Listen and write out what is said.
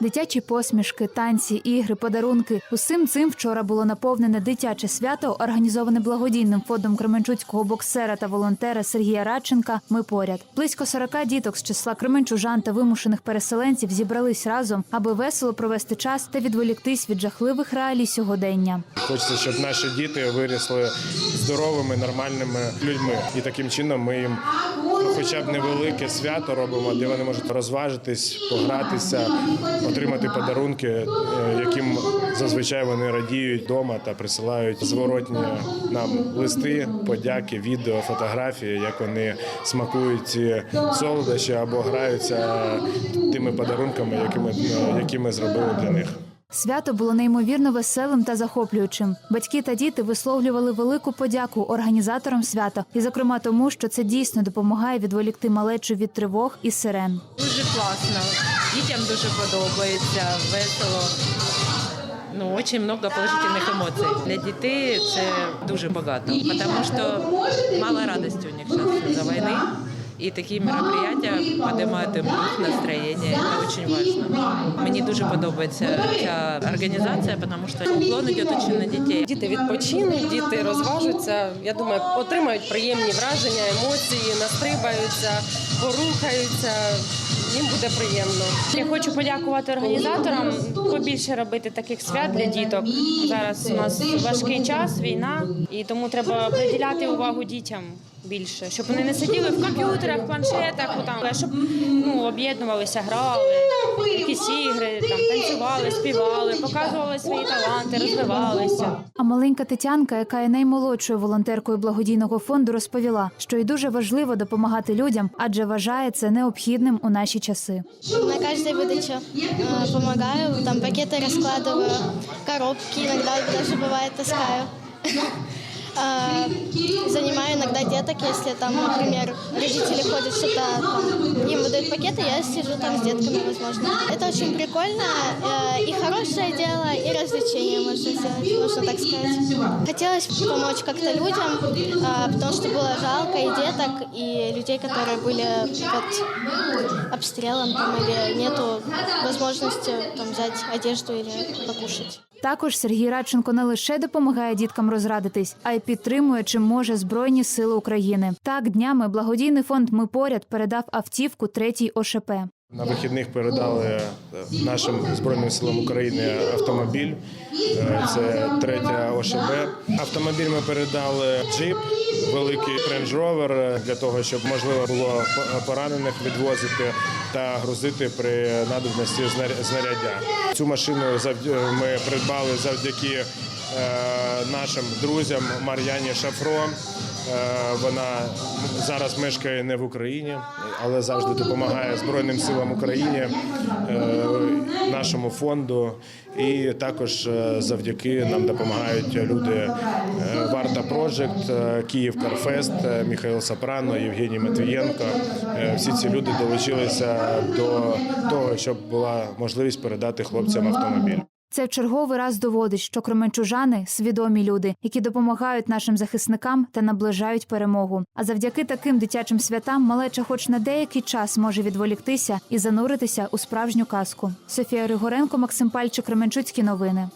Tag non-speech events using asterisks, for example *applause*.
Дитячі посмішки, танці, ігри, подарунки усім цим вчора було наповнене дитяче свято, організоване благодійним фондом Кременчуцького боксера та волонтера Сергія Радченка. Ми поряд. Близько 40 діток з числа кременчужан та вимушених переселенців зібрались разом, аби весело провести час та відволіктись від жахливих реалій сьогодення. Хочеться, щоб наші діти виросли здоровими, нормальними людьми. І таким чином ми їм хоча б невелике свято робимо, де вони можуть розважитись, погратися, отримати подарунки, е, яким зазвичай вони радіють вдома та присилають зворотні нам листи, подяки, відео, фотографії, як вони смакують ці солодощі або граються тими подарунками, якими, які ми зробили для них. Свято було неймовірно веселим та захоплюючим. Батьки та діти висловлювали велику подяку організаторам свята, і, зокрема, тому, що це дійсно допомагає відволікти малечу від тривог і сирен. Дуже класно. Дітям дуже подобається, весело. Ну, очень много положительных эмоций. Для дітей це дуже багато, тому що мало радости у них зараз за війни. І такі мероприятия піднімають їм дух, настроєння. Це дуже важливо. Мені дуже подобається ця організація, тому що уклон йде дуже на дітей. Діти відпочинуть, діти розважуться. Я думаю, отримають приємні враження, емоції, настрибаються, порухаються. Їм буде приємно. Я хочу подякувати організаторам побільше робити таких свят для діток. Зараз у нас важкий час, війна, і тому треба приділяти увагу дітям більше, щоб вони не сиділи в комп'ютерах, планшетах, там, щоб ну, об'єднувалися, грали, якісь ігри, танцювали, співали, показували свої таланти, розвивалися. А маленька Тетянка, яка є наймолодшою волонтеркою благодійного фонду, розповіла, що й дуже важливо допомагати людям, адже вважає це необхідним у наші часи. На каждой выдаче э, помогаю, там пакеты раскладываю, коробки иногда даже бывает таскаю. *laughs* А, Занимаю иногда деток, если там, например, родители ходят что-то, там, им выдают пакеты, я сижу там с детками, возможно. Это очень прикольно, э, и хорошее дело, и развлечение можно сделать, можно так сказать. Хотелось помочь как-то людям, а, потому что было жалко и деток, и людей, которые были под обстрелом, там, или нету возможности там, взять одежду или покушать. Також Сергій Радченко не лише допомагає діткам розрадитись, а й підтримує чим може Збройні Сили України. Так днями благодійний фонд Ми поряд передав автівку третій ОШП. На вихідних передали е, нашим збройним силам України автомобіль. Е, Це третя ОШБ. Автомобіль ми передали джип, великий е, для того, щоб можливо було поранених відвозити та грузити при надобності знар- знаряддя. Цю машину завд- ми придбали завдяки е, нашим друзям Мар'яні Шафро. Е, Вона зараз мешкає не в Україні, але завжди допомагає Збройним силам України, е, нашому фонду. І також е, завдяки нам допомагають люди Варта Проджект, е, Київ Карфест, Михайло Сапрано, Євгеній Матвієнко. Всі ці люди долучилися до того, щоб була можливість передати хлопцям автомобіль. Це в черговий раз доводить, що кременчужани свідомі люди, які допомагають нашим захисникам та наближають перемогу. А завдяки таким дитячим святам малеча, хоч на деякий час, може відволіктися і зануритися у справжню казку. Софія Григоренко, Максим Пальчик, Кременчуцькі новини.